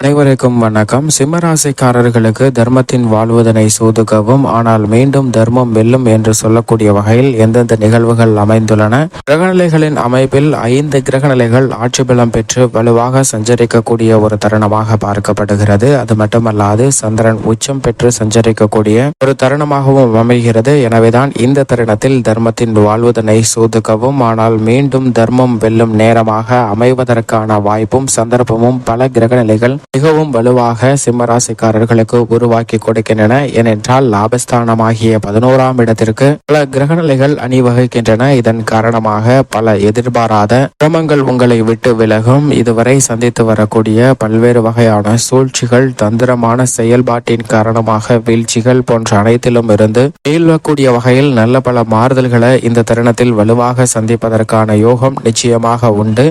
அனைவருக்கும் வணக்கம். சிம்மராசிக்காரர்களுக்கு தர்மத்தின் வாழ்வதனை சோதுகவும் ஆனால் மீண்டும் தர்மம் வெல்லும் என்று சொல்லக்கூடிய வகையில் எந்தெந்த நிகழ்வுகள் அமைந்துள்ளன? கிரகநிலைகளின் அமைப்பில் ஐந்து கிரகநிலைகள் ஆட்சி பலம் பெற்று வலுவாக சஞ்சரிக்கக்கூடிய ஒரு தருணமாக பார்க்கப்படுகிறது. அது மட்டுமல்லாது சந்திரன் உச்சம் பெற்று சஞ்சரிக்கக்கூடிய ஒரு தருணமாகவும் அமைகிறது. எனவேதான் இந்த தருணத்தில் தர்மத்தின் வாழ்வதனை சோதுக்கவும் ஆனால் மீண்டும் தர்மம் வெல்லும் நேரமாக அமைவதற்கான வாய்ப்பும் சந்தர்ப்பமும் பல கிரகநிலைகள் மிகவும் வலுவாக சிம்மராசிக்காரர்களுக்கு உருவாக்கி கொடுக்கின்றன. ஏனென்றால் லாபஸ்தானமாகிய பதினோராம் இடத்திற்கு பல கிரகநிலைகள் அணிவகுக்கின்றன. இதன் காரணமாக பல எதிர்பாராத சிரமங்கள் உங்களை விட்டு விலகும். இதுவரை சந்தித்து வரக்கூடிய பல்வேறு வகையான சூழ்ச்சிகள் தந்திரமான செயல்பாட்டின் காரணமாக வீழ்ச்சிகள் போன்ற அனைத்திலும் இருந்து மீள்வக்கூடிய வகையில் நல்ல பல மாறுதல்களை இந்த தருணத்தில் வலுவாக சந்திப்பதற்கான யோகம் நிச்சயமாக உண்டு.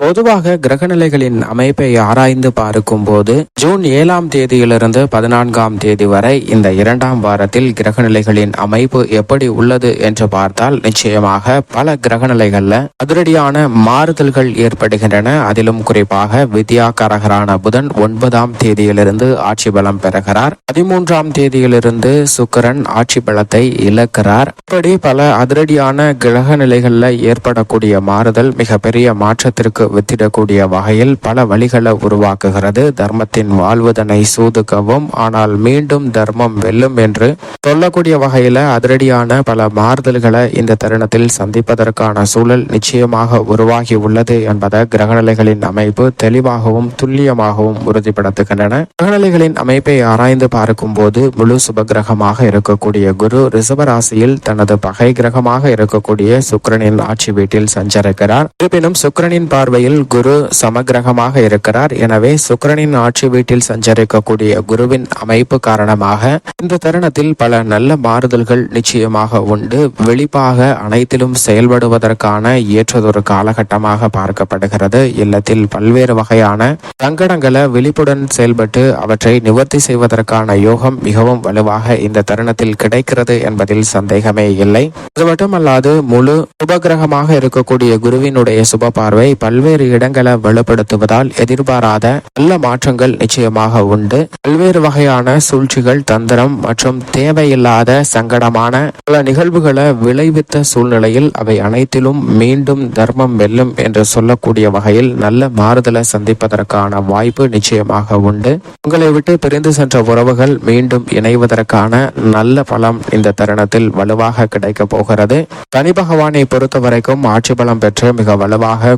பொதுவாக கிரகநிலைகளின் அமைப்பை ஆராய்ந்து பார்க்கும்போது ஜூன் ஏழாம் தேதியிலிருந்து பதினான்காம் தேதி வரை இந்த இரண்டாம் வாரத்தில் கிரகநிலைகளின் அமைப்பு எப்படி உள்ளது என்று பார்த்தால் நிச்சயமாக பல கிரகநிலைகள்ல அதிரடியான மாறுதல்கள் ஏற்படுகின்றன. அதிலும் குறிப்பாக வித்யா கரகரான புதன் ஒன்பதாம் தேதியிலிருந்து ஆட்சி பலம் பெறுகிறார். பதிமூன்றாம் தேதியிலிருந்து சுக்கரன் ஆட்சி பலத்தை இழக்கிறார். இப்படி பல அதிரடியான கிரகநிலைகள்ல ஏற்படக்கூடிய மாறுதல் மிகப்பெரிய மாற்றத்திற்கு வித்திடக்கூடிய வகையில் பல வழிகளை உருவாக்குகிறது. தர்மத்தின் வாழ்வதனை சூதுக்கவும் ஆனால் மீண்டும் தர்மம் வெல்லும் என்று சொல்லக்கூடிய வகையில அதிரடியான பல மாறுதல்களை இந்த தருணத்தில் சந்திப்பதற்கான சூழல் நிச்சயமாக உருவாகி உள்ளது என்பதை கிரகநிலைகளின் அமைப்பு தெளிவாகவும் துல்லியமாகவும் உறுதிப்படுத்துகின்றன. கிரகநிலைகளின் அமைப்பை ஆராய்ந்து பார்க்கும்போது முழு சுபகிரகமாக இருக்கக்கூடிய குரு ரிசபராசியில் தனது பகை கிரகமாக இருக்கக்கூடிய சுக்கரனின் ஆட்சி வீட்டில் சஞ்சரிக்கிறார். இருப்பினும் சுக்கிரனின் பார்வையில் குரு சமகிரகமாக இருக்கிறார். எனவே சுக்கரனின் ஆட்சி வீட்டில் சஞ்சரிக்கக்கூடிய குருவின் அமைப்பு காரணமாக இந்த தருணத்தில் பல நல்ல மாறுதல்கள் நிச்சயமாக உண்டு. வெளிப்பாக அனைத்திலும் செயல்படுவதற்கான ஏற்றதொரு காலகட்டமாக பார்க்கப்படுகிறது. இல்லத்தில் பல்வேறு வகையான சங்கடங்களை விழிப்புடன் செயல்பட்டு அவற்றை நிவர்த்தி செய்வதற்கான யோகம் மிகவும் வலுவாக இந்த தருணத்தில் கிடைக்கிறது என்பதில் சந்தேகமே இல்லை. அது மட்டுமல்லாது முழு சுபகிரகமாக இருக்கக்கூடிய குருவினுடைய சுப பார்வை பல்வேறு பல்வேறு இடங்களை வலுப்படுத்துவதால் எதிர்பாராத நல்ல மாற்றங்கள் நிச்சயமாக உண்டு. பல்வேறு வகையான சூழ்ச்சிகள் தந்திரம் மற்றும் தேவையில்லாத சங்கடமான பல நிகழ்வுகளை விளைவித்த சூழ்நிலையில் அவை அனைத்திலும் மீண்டும் தர்மம் வெல்லும் என்று சொல்லக்கூடிய வகையில் நல்ல மாறுதலை சந்திப்பதற்கான வாய்ப்பு நிச்சயமாக உண்டு. உங்களை விட்டு பிரிந்து சென்ற உறவுகள் மீண்டும் இணைவதற்கான நல்ல பலம் இந்த தருணத்தில் வலுவாக கிடைக்க போகிறது. தனி பகவானை பொறுத்த வரைக்கும் ஆட்சி பலம் பெற்று மிக வலுவாக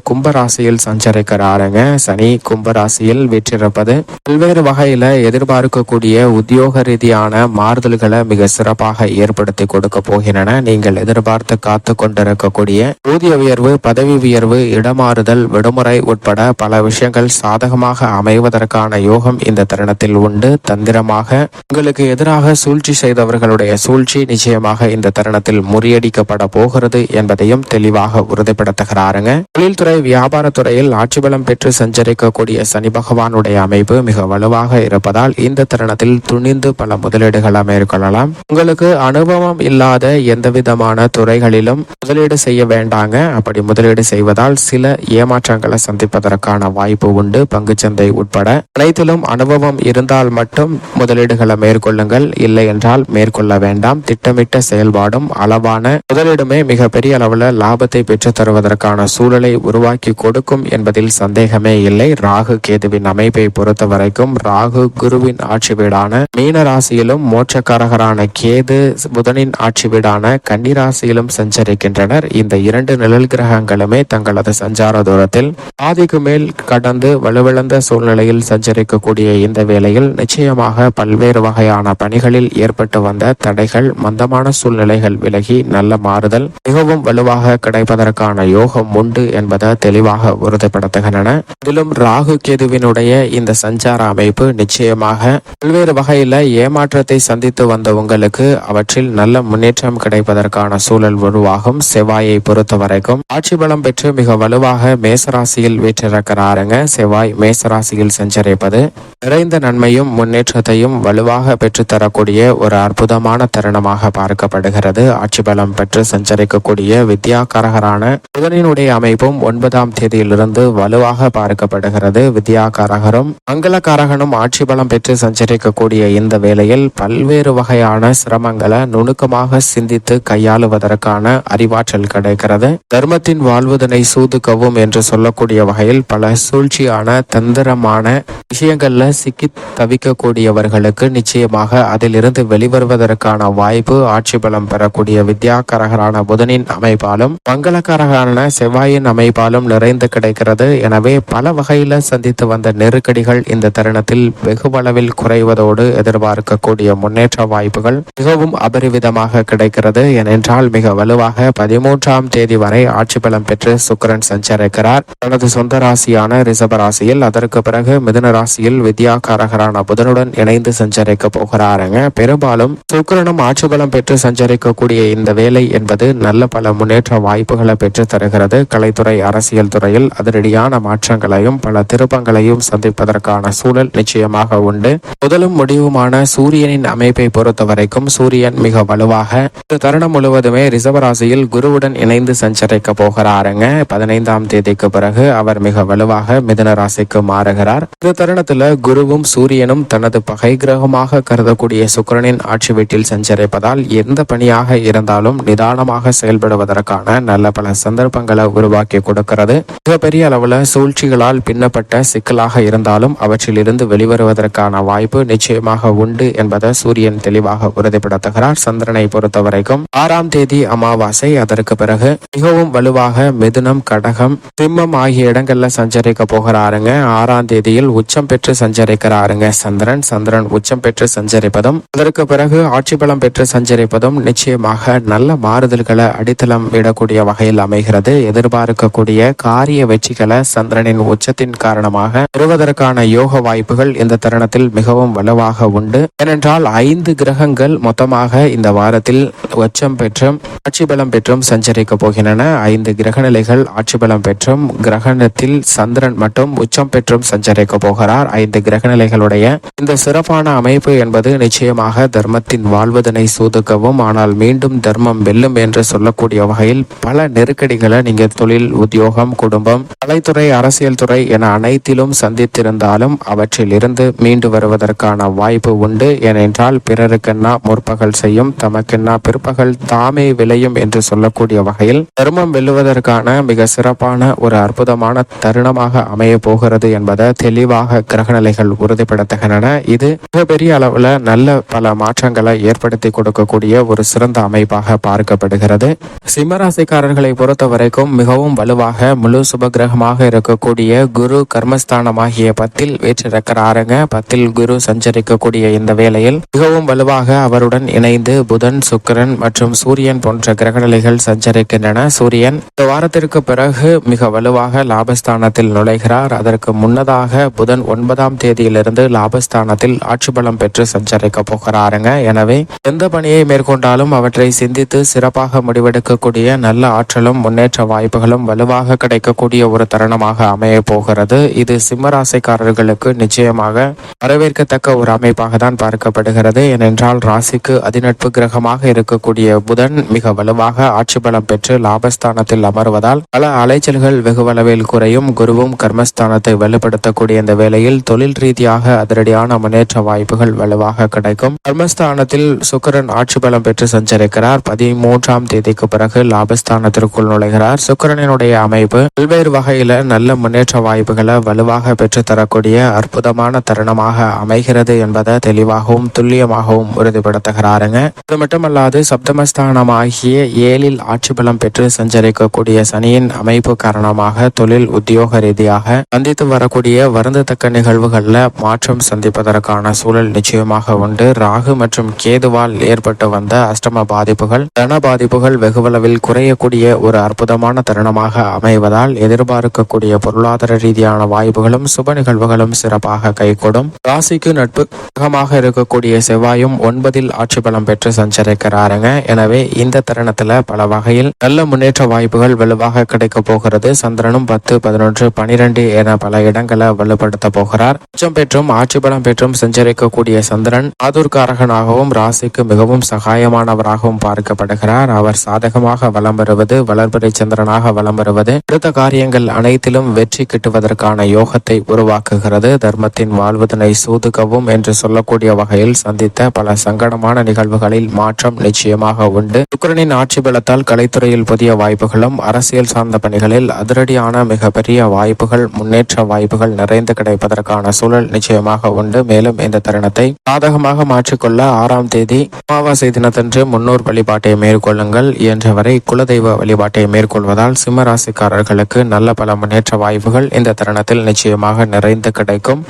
கும்பராசியில் சஞ்சரிக்கிறாருங்க. சனி கும்பராசியில் வெற்றிருப்பது பல்வேறு வகையில எதிர்பார்க்கக்கூடிய உத்தியோக ரீதியான மாறுதல்களை மிக சிறப்பாக ஏற்படுத்தி கொடுக்க போகின்றன. நீங்கள் எதிர்பார்த்து காத்து கொண்டிருக்கக்கூடிய ஊதிய உயர்வு பதவி உயர்வு இடமாறுதல் விடுமுறை உட்பட பல விஷயங்கள் சாதகமாக அமைவதற்கான யோகம் இந்த தருணத்தில் உண்டு. தந்திரமாக உங்களுக்கு எதிராக சூழ்ச்சி செய்தவர்களுடைய சூழ்ச்சி நிச்சயமாக இந்த தருணத்தில் முறியடிக்கப்பட போகிறது என்பதையும் தெளிவாக உறுதிப்படுத்துகிறாருங்க. தொழில்துறை வியாபார வியாபாரத்துறையில் ஆட்சி பலம் பெற்று சஞ்சரிக்கக்கூடிய சனி பகவானுடைய அமைப்பு மிக வலுவாக இருப்பதால் இந்த தருணத்தில் துணிந்து பல முதலீடுகளை மேற்கொள்ளலாம். உங்களுக்கு அனுபவம் இல்லாத எந்த விதமான துறைகளிலும் முதலீடு செய்ய வேண்டாங்க. அப்படி முதலீடு செய்வதால் சில ஏமாற்றங்களை சந்திப்பதற்கான வாய்ப்பு உண்டு. பங்குச்சந்தை உட்பட அனைத்திலும் அனுபவம் இருந்தால் மட்டும் முதலீடுகளை மேற்கொள்ளுங்கள். இல்லை என்றால் மேற்கொள்ள வேண்டாம். திட்டமிட்ட செயல்பாடும் அளவான முதலீடுமே மிகப்பெரிய அளவில் லாபத்தை பெற்றுத் தருவதற்கான சூழலை உருவாக்கி கொடுக்கும் என்பதில் சந்தேகமே இல்லை. ராகு கேதுவின் அமைப்பை பொறுத்த வரைக்கும் ராகு குருவின் ஆட்சி வீடான மீன ராசியிலும் மோட்சக்காரகரான கேது புதனின் ஆட்சி வீடான கன்னிராசியிலும் சஞ்சரிக்கின்றனர். இந்த இரண்டு நிழல் கிரகங்களுமே தங்களது சஞ்சார தூரத்தில் பாதிக்கு மேல் கடந்து வலுவிழந்த சூழ்நிலையில் சஞ்சரிக்கக்கூடிய இந்த வேளையில் நிச்சயமாக பல்வேறு வகையான பணிகளில் ஏற்பட்டு வந்த தடைகள் மந்தமான சூழ்நிலைகள் விலகி நல்ல மாறுதல் மிகவும் வலுவாக கிடைப்பதற்கான யோகம் உண்டு என்பதை தெளிவாக உறுதிப்படுத்துகின்றன. அதிலும் ராகு கேதுவினுடைய இந்த சஞ்சார அமைப்பு நிச்சயமாக பல்வேறு வகையில ஏமாற்றத்தை சந்தித்து வந்த உங்களுக்கு அவற்றில் நல்ல முன்னேற்றம் கிடைப்பதற்கான சூழல் உருவாகும். செவ்வாயை பொறுத்த வரைக்கும் ஆட்சி பலம் பெற்று மிக வலுவாக மேசராசியில் வீற்றிருக்கிறாருங்க. செவ்வாய் மேசராசியில் சஞ்சரிப்பது நிறைந்த நன்மையும் முன்னேற்றத்தையும் வலுவாக பெற்றுத்தரக்கூடிய ஒரு அற்புதமான தருணமாக பார்க்கப்படுகிறது. ஆட்சி பலம் பெற்று சஞ்சரிக்கக்கூடிய வித்யாகரகரான புதனினுடைய அமைப்பும் ஒன்பதாம் தேதி தேதியிலிருந்து வலுவாக பார்க்கப்படுகிறது வித்யாகாரகரும் மங்களகாரகனும் ஆட்சி பலம் பெற்று சஞ்சரிக்கக்கூடிய இந்த வேளையில் பல்வேறு வகையான சிரமங்களை நுணுக்கமாக சிந்தித்து கையாளுவதற்கான அறிவாற்றல் கிடைக்கிறது. தர்மத்தின் வாழ்வதனை சூதுக்கவும் என்று சொல்லக்கூடிய வகையில் பல சூழ்ச்சியான தந்திரமான விஷயங்கள்ல சிக்கி தவிக்கக்கூடியவர்களுக்கு நிச்சயமாக அதிலிருந்து வெளிவருவதற்கான வாய்ப்பு ஆட்சி பலம் பெறக்கூடிய வித்யாகரகரான புதனின் அமைப்பாலும் மங்களகரகரான செவ்வாயின் அமைப்பாலும் நிறைந்து கிடைக்கிறது. எனவே பல வகையில் சந்தித்து வந்த நெருக்கடிகள் இந்த தருணத்தில் வெகுவளவில் குறைவதோடு எதிர்பார்க்கக்கூடிய முன்னேற்ற வாய்ப்புகள் மிகவும் அபரிவிதமாக கிடைக்கிறது. ஏனென்றால் மிக வலுவாக பதிமூன்றாம் தேதி வரை ஆட்சி பலம் பெற்று சுக்கிரன் சஞ்சரிக்கிறார். தனது சொந்த ராசியான ரிசப ராசியில் அதற்கு பிறகு மிதுன ராசியில் வித்யாகாரகரான புதனுடன் இணைந்து சஞ்சரிக்க போகிறாருங்க பெரும்பாலும் சுக்கிரனும் ஆட்சி பலம் பெற்று சஞ்சரிக்கக்கூடிய இந்த வேலை என்பது நல்ல பல முன்னேற்ற வாய்ப்புகளை பெற்று தருகிறது. கலைத்துறை அரசியல் துறையில் அதிரடியான மாற்றங்களையும் பல திருப்பங்களையும் சந்திப்பதற்கான சூழல் நிச்சயமாக உண்டு. முதலும் முடிவுமான சூரியனின் அமைப்பை பொறுத்த வரைக்கும் சூரியன் மிக வலுவாக இந்த தருணம் முழுவதுமே ரிசவராசியில் குருவுடன் இணைந்து சஞ்சரிக்க போகிறாருங்க. பதினைந்தாம் தேதிக்கு பிறகு அவர் மிக வலுவாக மிதன ராசிக்கு மாறுகிறார். இந்த தருணத்துல குருவும் சூரியனும் தனது பகை கிரகமாக கருதக்கூடிய சுக்கிரனின் ஆட்சி வீட்டில் சஞ்சரிப்பதால் எந்த பணியாக இருந்தாலும் நிதானமாக செயல்படுவதற்கான நல்ல பல சந்தர்ப்பங்களை உருவாக்கி கொடுக்கிறது. மிகப்பெரிய அளவில் சூழ்ச்சிகளால் பின்னப்பட்ட சிக்கலாக இருந்தாலும் அவற்றிலிருந்து வெளிவருவதற்கான வாய்ப்பு நிச்சயமாக உண்டு என்பதை சூரியன் தெளிவாக உறுதிப்படுத்துகிறார். சந்திரனை பொறுத்த வரைக்கும் ஆறாம் தேதி அமாவாசை. அதற்கு பிறகு மிகவும் வலுவாக மிதுனம் கடகம் சிம்மம் ஆகிய இடங்கள்ல சஞ்சரிக்க போகிறாருங்க. ஆறாம் தேதியில் உச்சம் பெற்று சஞ்சரிக்கிறாருங்க சந்திரன். சந்திரன் உச்சம் பெற்று சஞ்சரிப்பதும் அதற்கு பிறகு ஆட்சி பலம் பெற்று சஞ்சரிப்பதும் நிச்சயமாக நல்ல மாறுதல்களை அடித்தளம் விடக்கூடிய வகையில் அமைகிறது. எதிர்பார்க்கக்கூடிய காரிய வெற்றிகளை சந்திரனின் உச்சத்தின் காரணமாக பெறுவதற்கான யோக வாய்ப்புகள் இந்த தருணத்தில் மிகவும் வலுவாக உண்டு. ஏனென்றால் ஐந்து கிரகங்கள் மொத்தமாக இந்த வாரத்தில் உச்சம் பெற்றும் ஆட்சி பலம் பெற்றும் சஞ்சரிக்க போகின்றன. ஐந்து கிரகநிலைகள் ஆட்சி பலம் பெற்றும் கிரகணத்தில் சந்திரன் மட்டும் உச்சம் பெற்றும் சஞ்சரிக்க போகிறார். ஐந்து கிரகநிலைகளுடைய இந்த சிறப்பான அமைப்பு என்பது நிச்சயமாக தர்மத்தின் வாழ்வதனை சூதுக்கவும் ஆனால் மீண்டும் தர்மம் வெல்லும் என்று சொல்லக்கூடிய வகையில் பல நெருக்கடிகளை நீங்க தொழில் உத்தியோகம் குடும்பம் கலைத்துறை அரசியல் துறை என அனைத்திலும் சந்தித்திருந்தாலும் அவற்றில் இருந்து மீண்டு வருவதற்கான வாய்ப்பு உண்டு ஏனென்றால் பிறருக்கென்னா முற்பகல் செய்யும் தமக்கென்னா பிற்பகல் தாமே விளையும் என்று சொல்லக்கூடிய வகையில் தர்மம் வெல்லுவதற்கான மிக சிறப்பான ஒரு அற்புதமான தருணமாக அமைய போகிறது என்பதை தெளிவாக கிரகநிலைகள் உறுதிப்படுத்துகின்றன. இது மிகப்பெரிய அளவுல நல்ல பல மாற்றங்களை ஏற்படுத்தி கொடுக்கக்கூடிய ஒரு சிறந்த அமைப்பாக பார்க்கப்படுகிறது. சிம்மராசிக்காரர்களை பொறுத்த வரைக்கும் மிகவும் வலுவாக முழு முழு சுபகிரகமாக இருக்கக்கூடிய குரு கர்மஸ்தானமாகிய பத்தில் வீற்றிருக்கிறாருங்க. பத்தில் குரு சஞ்சரிக்கக்கூடிய இந்த வேளையில் மிகவும் வலுவாக அவருடன் இணைந்து புதன் சுக்கிரன் மற்றும் சூரியன் போன்ற கிரகநிலைகள் சஞ்சரிக்கின்றன. சூரியன் இந்த வாரத்திற்கு பிறகு மிக வலுவாக லாபஸ்தானத்தில் நுழைகிறார். அதற்கு முன்னதாக புதன் ஒன்பதாம் தேதியிலிருந்து லாபஸ்தானத்தில் ஆட்சி பலம் பெற்று சஞ்சரிக்க போகிறாருங்க. எனவே எந்த பணியை மேற்கொண்டாலும் அவற்றை சிந்தித்து சிறப்பாக முடிவெடுக்கக்கூடிய நல்ல ஆற்றலும் முன்னேற்ற வாய்ப்புகளும் வலுவாக கிடைக்கும் இருக்கக்கூடிய ஒரு தருணமாக அமைய போகிறது. இது சிம்மராசிக்காரர்களுக்கு நிச்சயமாக வரவேற்கத்தக்க ஒரு அமைப்பாக தான் பார்க்கப்படுகிறது. ஏனென்றால் ராசிக்கு அதிநட்பு கிரகமாக இருக்கக்கூடிய புதன் மிக வலுவாக ஆட்சி பலம் பெற்று லாபஸ்தானத்தில் அமர்வதால் பல அலைச்சல்கள் வெகுவளவில் குறையும். குருவும் கர்மஸ்தானத்தை வலுப்படுத்தக்கூடிய இந்த வேளையில் தொழில் ரீதியாக அதிரடியான முன்னேற்ற வாய்ப்புகள் வலுவாக கிடைக்கும். கர்மஸ்தானத்தில் சுக்கரன் ஆட்சி பலம் பெற்று சஞ்சரிக்கிறார். பதிமூன்றாம் தேதிக்கு பிறகு லாபஸ்தானத்திற்குள் நுழைகிறார். சுக்கரனினுடைய அமைப்பு பல்வேறு வகையில நல்ல முன்னேற்ற வாய்ப்புகளை வலுவாக பெற்று தரக்கூடிய அற்புதமான தருணமாக அமைகிறது என்பதை தெளிவாகவும் துல்லியமாகவும் உறுதிப்படுத்துகிறாருங்க. அது மட்டுமல்லாது சப்தமஸ்தானமாகிய ஏழில் ஆட்சி பலம் பெற்று சஞ்சரிக்கக்கூடிய சனியின் அமைப்பு காரணமாக தொழில் உத்தியோக ரீதியாக சந்தித்து வரக்கூடிய வருந்தத்தக்க நிகழ்வுகளில் மாற்றம் சந்திப்பதற்கான சூழல் நிச்சயமாக உண்டு. ராகு மற்றும் கேதுவால் ஏற்பட்டு வந்த அஷ்டம பாதிப்புகள் தன பாதிப்புகள் வெகுவளவில் குறையக்கூடிய ஒரு அற்புதமான தருணமாக அமைவதால் எதிர்பார்க்கக்கூடிய பொருளாதார ரீதியான வாய்ப்புகளும் சுப நிகழ்வுகளும் சிறப்பாக கைகூடும். ராசிக்கு நட்பு கிரகமாக இருக்கக்கூடிய செவ்வாயும் ஒன்பதில் ஆட்சி பலம் பெற்று சஞ்சரிக்கிறாருங்க. எனவே இந்த தருணத்துல பல வகையில் நல்ல முன்னேற்ற வாய்ப்புகள் வலுவாக கிடைக்க போகிறது. சந்திரனும் பத்து பதினொன்று பனிரெண்டு என பல இடங்களை வலுப்படுத்த போகிறார். உச்சம் பெற்றும் ஆட்சி பலம் பெற்றும் சஞ்சரிக்கக்கூடிய சந்திரன் ஆதூர்காரகனாகவும் ராசிக்கு மிகவும் சகாயமானவராகவும் பார்க்கப்படுகிறார். அவர் சாதகமாக வலம் வருவது வளர்பிறை சந்திரனாக வலம் வருவது எடுத்த காரியங்கள் அனைத்திலும் வெற்றி கிட்டுவதற்கான யோகத்தை உருவாக்குகிறது. தர்மத்தின் வாழ்வதனை சூதுகவும் என்று சொல்லக்கூடிய வகையில் சந்தித்த பல சங்கடமான நிகழ்வுகளில் மாற்றம் நிச்சயமாக உண்டு. சுக்கரனின் ஆட்சி பலத்தால் கலைத்துறையில் புதிய வாய்ப்புகளும் அரசியல் சார்ந்த பணிகளில் அதிரடியான மிகப்பெரிய வாய்ப்புகள் முன்னேற்ற வாய்ப்புகள் நிறைந்து கிடைப்பதற்கான சூழல் நிச்சயமாக உண்டு. மேலும் இந்த தருணத்தை சாதகமாக மாற்றிக்கொள்ள ஆறாம் தேதி அமாவாசை தினத்தன்று முன்னோர் வழிபாட்டை மேற்கொள்ளுங்கள். இயன்றவரை குலதெய்வ வழிபாட்டை மேற்கொள்வதால் சிம்ம ராசிக்காரர்களுக்கு நல்ல பல முன்னேற்ற வாய்ப்புகள் இந்த தருணத்தில் நிச்சயமாக நிறைந்து கிடைக்கும்.